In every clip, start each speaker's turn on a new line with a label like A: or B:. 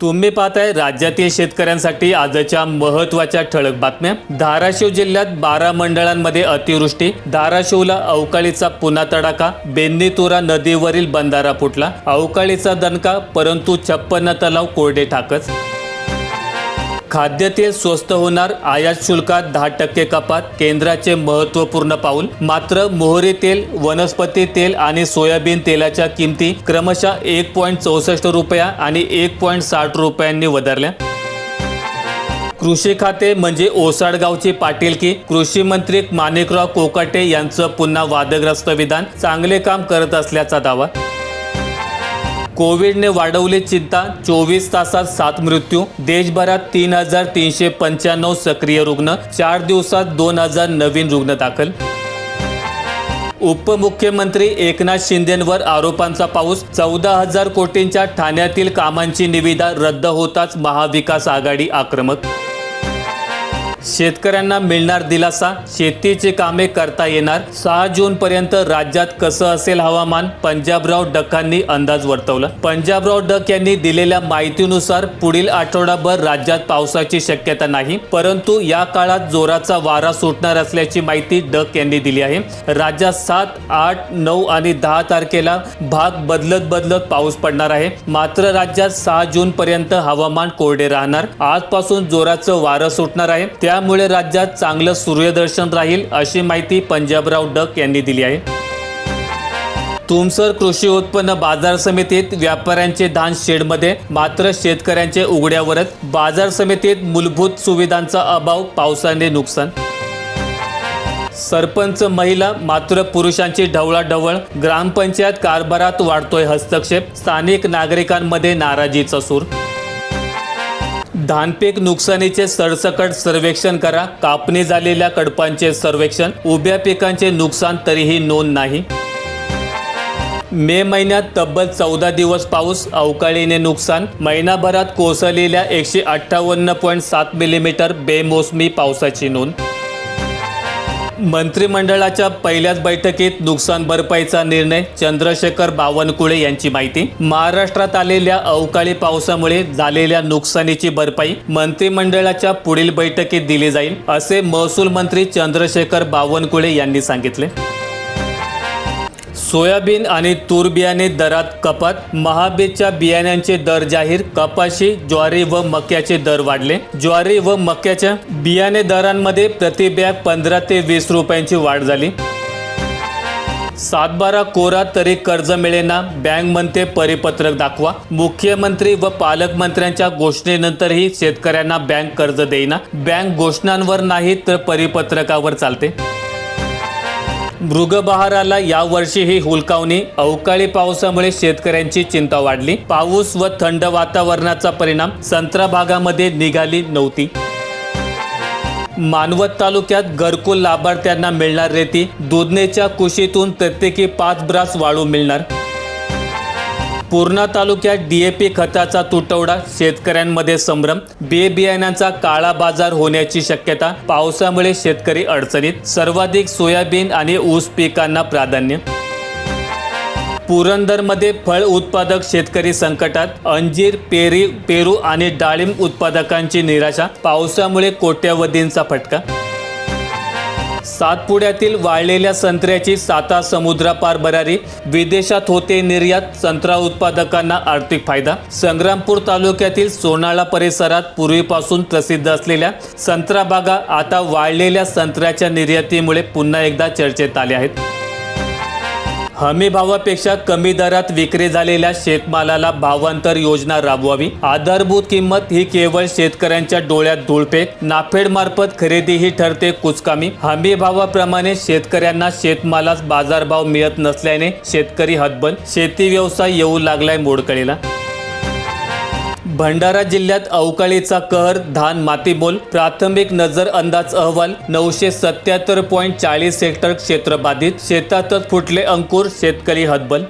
A: तुम्ही पाहताय राज्यातील शेतकऱ्यांसाठी आजच्या महत्त्वाच्या ठळक बातम्या. धाराशिव जिल्ह्यात बारा मंडळांमध्ये अतिवृष्टी. धाराशिवला अवकाळीचा पुन्हा तडाखा. बेन्नीतुरा नदीवरील बंधारा फुटला. अवकाळीचा दणका परंतु छप्पन्न तलाव कोरडे ठाकच. खाद्यतेल स्वस्त होणार आयात शुल्कात दहा टक्के कपात केंद्राचे महत्त्वपूर्ण पाऊल. मात्र मोहरी तेल वनस्पती तेल आणि सोयाबीन तेलाच्या किमती क्रमशः एक पॉईंट चौसष्ट रुपया आणि एक पॉईंट साठ रुपयांनी वधारल्या. कृषी खाते म्हणजे ओसाडगावची पाटीलकी. कृषी मंत्री माणिकराव कोकाटे यांचं पुन्हा वादग्रस्त विधान. चांगले काम करत असल्याचा दावा. कोविडने वाढवली चिंता चोवीस तासात सात मृत्यू देशभरात तीन हजार तीनशे पंच्याण्णव सक्रिय रुग्ण चार दिवसात दोन हजार नवीन रुग्ण दाखल. उपमुख्यमंत्री एकनाथ शिंदेंवर आरोपांचा पाऊस चौदा हजार कोटींच्या ठाण्यातील कामांची निविदा रद्द होताच महाविकास आघाडी आक्रमक शेतकऱ्यांना मिळणार दिलासा शेतीची कामे करता येणार. सहा जून पर्यंत राज्यात कसं असेल हवामान? पंजाबराव डकांनी अंदाज वर्तवला. पंजाबराव डक यांनी दिलेल्या माहितीनुसार पुढील आठवडाभर राज्यात पावसाची शक्यता नाही परंतु या काळात जोराचा वारा सुटणार असल्याची माहिती डक यांनी दिली आहे. राज्यात सात आठ नऊ आणि दहा तारखेला भाग बदलत बदलत पाऊस पडणार आहे. मात्र राज्यात सहा जून पर्यंत हवामान कोरडे राहणार. आजपासून जोराचं वारं सुटणार आहे. त्यामुळे राज्यात चांगलं सूर्यदर्शन राहील अशी माहिती पंजाबराव डक यांनी दिली आहे. तुमसर कृषी उत्पन्न बाजार समितीत व्यापाऱ्यांचे धान शेडमध्ये मात्र शेतकऱ्यांचे उघड्यावरच बाजार समितीत मूलभूत सुविधांचा अभाव पावसाने नुकसान. सरपंच महिला मात्र पुरुषांची ढवळाढवळ ग्रामपंचायत कारभारात वाढतोय हस्तक्षेप स्थानिक नागरिकांमध्ये नाराजीचा सूर. धानपीक नुकसानीचे सरसकट सर्वेक्षण करा. कापणी झालेल्या कडपांचे सर्वेक्षण. उभ्या पिकांचे नुकसान तरीही नोंद नाही. मे महिन्यात तब्बल चौदा दिवस पाऊस अवकाळीने नुकसान. महिनाभरात कोसळलेल्या एकशे अठ्ठावन्न पॉईंट सात मिलीमीटर बेमोसमी पावसाची नोंद. मंत्रिमंडळाच्या पहिल्याच बैठकीत नुकसान भरपाईचा निर्णय चंद्रशेखर बावनकुळे यांची माहिती. महाराष्ट्रात आलेल्या अवकाळी पावसामुळे झालेल्या नुकसानीची भरपाई मंत्रिमंडळाच्या पुढील बैठकीत दिली जाईल असे महसूल मंत्री चंद्रशेखर बावनकुळे यांनी सांगितले. सोयाबीन आणि तूर बियाणे दरात कपात. महाबीजच्या बियाण्यांचे दर जाहीर. कपाशी ज्वारी व मक्याचे दर वाढले. ज्वारी व मक्याच्या बियाणे दरांमध्ये प्रति बॅग पंधरा ते वीस रुपयांची वाढ झाली. सातबारा कोरा तरी कर्ज मिळेना बँक म्हणते परिपत्रक दाखवा. मुख्यमंत्री व पालकमंत्र्यांच्या घोषणेनंतरही शेतकऱ्यांना बँक कर्ज देईना. बँक घोषणांवर नाही तर परिपत्रकावर चालते. मृगबहाराला यावर्षीही हुलकावणी. अवकाळी पावसामुळे शेतकऱ्यांची चिंता वाढली. पाऊस व थंड वातावरणाचा परिणाम संत्रा भागामध्ये निघाली नव्हती. मानवत तालुक्यात घरकुल लाभार्थ्यांना मिळणार रेती. दुधनेच्या कुशीतून प्रत्येकी पाच ब्रास वाळू मिळणार. पूर्णा तालुक्यात डीएपी खताचा तुटवडा शेतकऱ्यांमध्ये संभ्रम बे बियाण्यांचा काळा बाजार होण्याची शक्यता पावसामुळे शेतकरी अडचणीत सर्वाधिक सोयाबीन आणि ऊस पिकांना प्राधान्य. पुरंदरमध्ये फळ उत्पादक शेतकरी संकटात अंजीर पेरी पेरू आणि डाळिंब उत्पादकांची निराशा पावसामुळे कोट्यवधींचा फटका. सातपुड्यातील वाळलेल्या संत्र्याची साता समुद्रापार भरारी विदेशात होते निर्यात संत्रा उत्पादकांना आर्थिक फायदा. संग्रामपूर तालुक्यातील सोनाळा परिसरात पूर्वीपासून प्रसिद्ध असलेल्या संत्रा बागा आता वाळलेल्या संत्र्याच्या निर्यातीमुळे पुन्हा एकदा चर्चेत आल्या आहेत. हमी भावापेक्षा कमी दरात विक्री झालेल्या शेतमालाला भावांतर योजना राबवावी. आधारभूत किंमत ही केवळ शेतकऱ्यांच्या डोळ्यात धुळपेक नाफेड मार्फत खरेदी ही ठरते कुचकामी. हमी भावाप्रमाणे शेतकऱ्यांना शेतमालास बाजारभाव मिळत नसल्याने शेतकरी हतबल. शेती व्यवसाय येऊ लागलाय मोडकळीला. भंडारा जिल्ह्यात अवकाळीचा कहर धान मातीमोल प्राथमिक नजर अंदाज अहवाल नऊशे सत्याहत्तर पॉईंट चाळीस हेक्टर क्षेत्र बाधित शेतातच फुटले अंकुर शेतकरी हतबल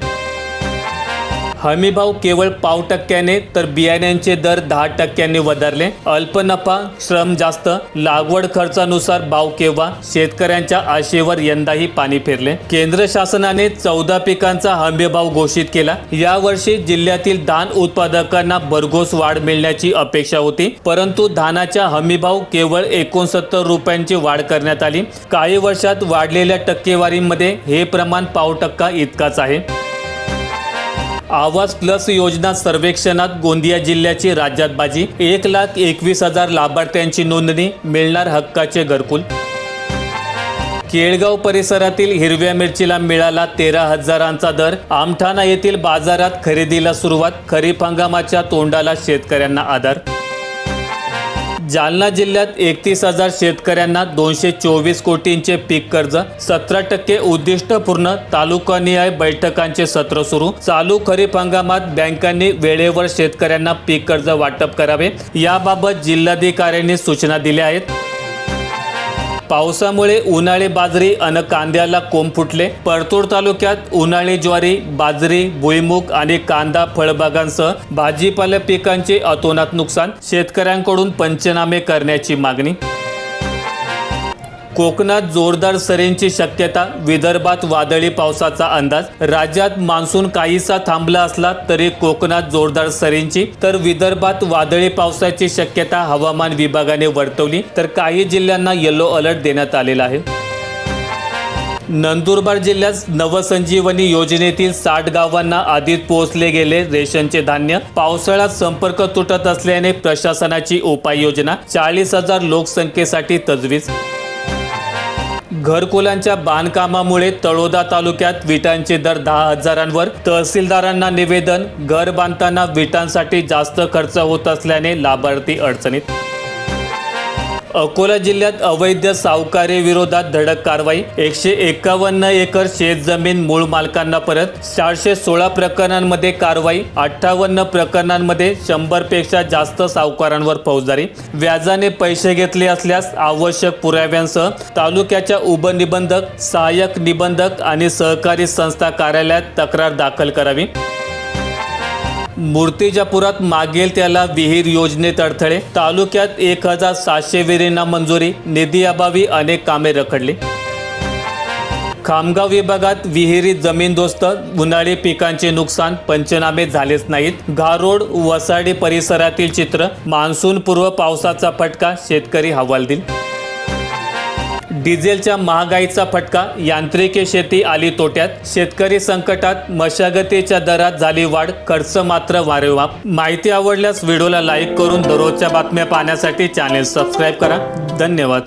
A: हमीभाव केवळ पाव टक्क्याने तर बियाण्यांचे दर दहा टक्क्यांनी वधारले. अल्प नफा श्रम जास्त लागवड खर्चानुसार भाव केव्हा शेतकऱ्यांच्या आशेवर यंदाही पाणी फिरले. केंद्र शासनाने चौदा पिकांचा हमीभाव घोषित केला. यावर्षी जिल्ह्यातील धान उत्पादकांना भरघोस वाढ मिळण्याची अपेक्षा होती परंतु धानाच्या हमीभाव केवळ एकोणसत्तर रुपयांची वाढ करण्यात आली. काही वर्षात वाढलेल्या टक्केवारीमध्ये हे प्रमाण पाव टक्का इतकाच आहे. आवाज प्लस योजना सर्वेक्षणात गोंदिया जिल्ह्याची राज्यात बाजी एक लाख एकवीस हजार लाभार्थ्यांची नोंदणी मिळणार हक्काचे घरकुल. केळगाव परिसरातील हिरव्या मिरचीला मिळाला तेरा हजारांचा दर. आमठाणा येथील बाजारात खरेदीला सुरुवात खरीप हंगामाच्या तोंडाला शेतकऱ्यांना आधार. जालना जिल्ह्यात एकतीस हजार शेतकऱ्यांना दोनशे चोवीस कोटींचे पीक कर्ज सतरा टक्के उद्दिष्ट पूर्ण तालुकानिहाय बैठकांचे सत्र सुरू. चालू खरीप हंगामात बँकांनी वेळेवर शेतकऱ्यांना पीक कर्ज वाटप करावे. याबाबत जिल्हाधिकाऱ्यांनी सूचना दिल्या आहेत. पावसामुळे उन्हाळी बाजरी अन कांद्याला कोंब फुटले. परतूर तालुक्यात उन्हाळी ज्वारी बाजरी भुईमुग आणि कांदा फळबागांसह भाजीपाला पिकांचे अतोनात नुकसान. शेतकऱ्यांकडून पंचनामे करण्याची मागणी. कोकणात जोरदार सरींची शक्यता विदर्भात वादळी पावसाचा अंदाज राज्यात मान्सून काहीसा थांबला असला तरी कोकणात जोरदार सरींची तर विदर्भात वादळी पावसाची शक्यता हवामान विभागाने वर्तवली तर काही जिल्ह्यांना येलो अलर्ट देण्यात आलेला आहे. नंदुरबार जिल्ह्यात नवसंजीवनी योजनेतील साठ गावांना आधीच पोहोचले गेले रेशनचे धान्य. पावसाळ्यात संपर्क तुटत असल्याने प्रशासनाची उपाययोजना चाळीस हजार लोकसंख्येसाठी तजवीज घरकुलांच्या बांधकामामुळे तळोदा तालुक्यात विटांचे दर दहा हजारांवर. तहसीलदारांना निवेदन घर बांधताना विटांसाठी जास्त खर्च होत असल्याने लाभार्थी अडचणीत अकोला जिल्ह्यात अवैध सावकारी विरोधात धडक कारवाई. एकशे एकावन्न एकर शेतजमीन मूळ मालकांना परत. चारशे सोळा प्रकरणांमध्ये कारवाई. अठ्ठावन्न प्रकरणांमध्ये शंभरपेक्षा जास्त सावकारांवर फौजदारी. व्याजाने पैसे घेतले असल्यास आवश्यक पुराव्यांसह तालुक्याच्या उपनिबंधक सहाय्यक निबंधक आणि सहकारी संस्था कार्यालयात तक्रार दाखल करावी. मूर्तिजापुरात मागेल त्याला विहीर योजनेत अडथळे. तालुक्यात एक हजार सातशे विहिरींना मंजुरी निधी अभावी अनेक कामे रखडली. खामगाव विभागात विहिरी जमीनदोस्त उन्हाळी पिकांचे नुकसान पंचनामे झालेच नाहीत. घारोड वसाडी परिसरातील चित्र मान्सून पूर्व पावसाचा फटका शेतकरी हवालदिल. डिझेलच्या महागाईचा फटका यांत्रिकी शेती आली तोट्यात शेतकरी संकटात मशागतीच्या दरात झाली वाढ खर्च मात्र वारेवाप. माहिती आवडल्यास व्हिडिओला लाईक करून दररोजच्या बातम्या पाहण्यासाठी चॅनेल सबस्क्राईब करा. धन्यवाद.